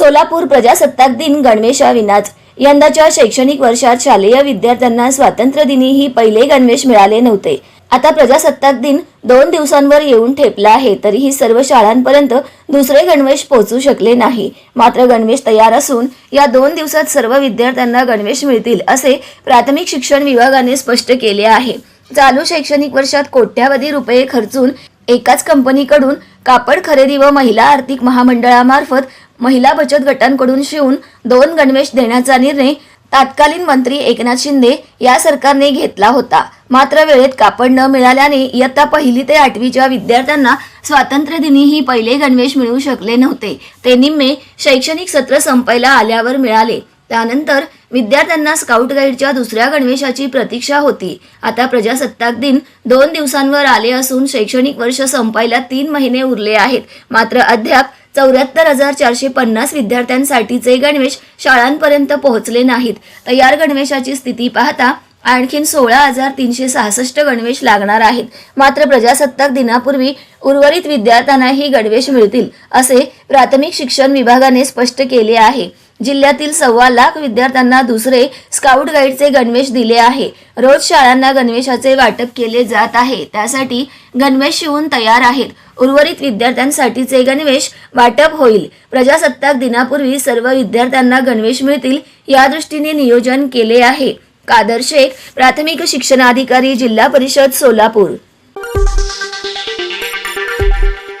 सोलापूर प्रजासत्ताक दिन गणवेशा विनाच यंदाच्या शैक्षणिक वर्षात शालेय विद्यार्थ्यांना स्वातंत्र्य दिनी ही पहिले गणवेश मिळाले नव्हते. आता प्रजासत्ताक दिन दोन दिवसांवर येऊन ठेपला आहे तरीही सर्व शाळांपर्यंत दुसरे गणवेश पोहोचू शकले नाही. मात्र गणवेश तयार असून या दोन दिवसात सर्व विद्यार्थ्यांना गणवेश मिळतील असे प्राथमिक शिक्षण विभागाने स्पष्ट केले आहे. चालू शैक्षणिक वर्षात कोट्यावधी रुपये खर्चून एकाच कंपनीकडून कापड खरेदी व महिला आर्थिक महामंडळामार्फत महिला बचत गटांकडून शिवून दोन गणवेश देण्याचा निर्णय तत्कालीन मंत्री एकनाथ शिंदे या सरकारने घेतला होता. मात्र वेळेत कापड न मिळाल्याने इयत्ता पहिली ते आठवीच्या विद्यार्थ्यांना स्वातंत्र्य दिनीही पहिले गणवेश मिळू शकले नव्हते. ते निम्मे शैक्षणिक सत्र संपायला आल्यावर मिळाले. त्यानंतर विद्यार्थ्यांना स्काउट गाईडच्या दुसऱ्या गणवेशाची प्रतीक्षा होती. आता प्रजासत्ताक दिन दोन दिवसांवर आले असून शैक्षणिक वर्ष संपायला तीन महिने उरले आहेत. मात्र अद्याप चौऱ्याहत्तर हजार चारशे पन्नास विद्यार्थ्यांसाठीचे गणवेश शाळांपर्यंत पोहोचले नाहीत. तयार गणवेशाची स्थिती पाहता आणखीन सोळा हजार तीनशे सहासष्ट गणवेश लागणार आहेत. मात्र प्रजासत्ताक दिनापूर्वी उर्वरित विद्यार्थ्यांना ही गणवेश मिळतील असे प्राथमिक शिक्षण विभागाने स्पष्ट केले आहे. जिल्ह्यातील सव्वा लाख विद्यार्थ्यांना दुसरे स्काउट गाईडचे गणवेश दिले आहे. रोज शाळांना गणवेशाचे वाटप केले जात आहे. त्यासाठी गणवेश शिवून तयार आहेत. उर्वरित विद्यार्थ्यांसाठीचे गणवेश वाटप होईल. प्रजासत्ताक दिनापूर्वी सर्व विद्यार्थ्यांना गणवेश मिळतील या दृष्टीने नियोजन केले आहे. कादर शेख प्राथमिक शिक्षणाधिकारी जिल्हा परिषद सोलापूर.